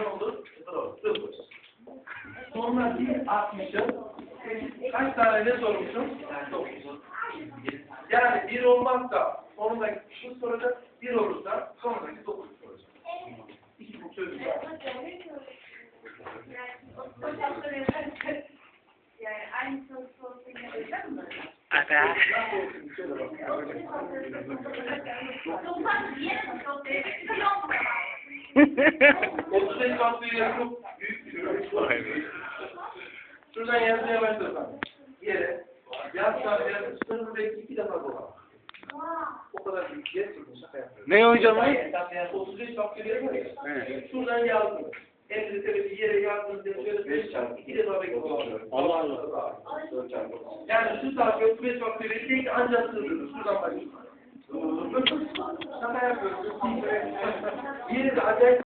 ne olur? Sıfır olur. Sıfır. Sonra bir atmışım. Kaç tane ne sormuşum? Yani dokuz. Yani bir olmazsa sonundaki şu soracak, bir olursa sonundaki dokuz soracak. İki bu çözüm var. Yani aynı sorusu olsa yine öyle mi? Aga. 35 bastığı yer çok büyük bir ürün. Şuradan yazmaya başlasam. Yere yazsam yazsam sınırı belki iki defa dolar. O kadar büyük yer çıkmış. Ne hocam o? Yani 35 bastığı yer var ya. Şuradan yazdım. Emri sebebi yere yazdınız diye şöyle 5 çarpı. iki defa belki dolar. Allah Allah. Yani şu saat 35 bastığı yeri değil ki ancak sığdırır. Şuradan başlıyor. Şaka yapıyorum. Yeri de acayip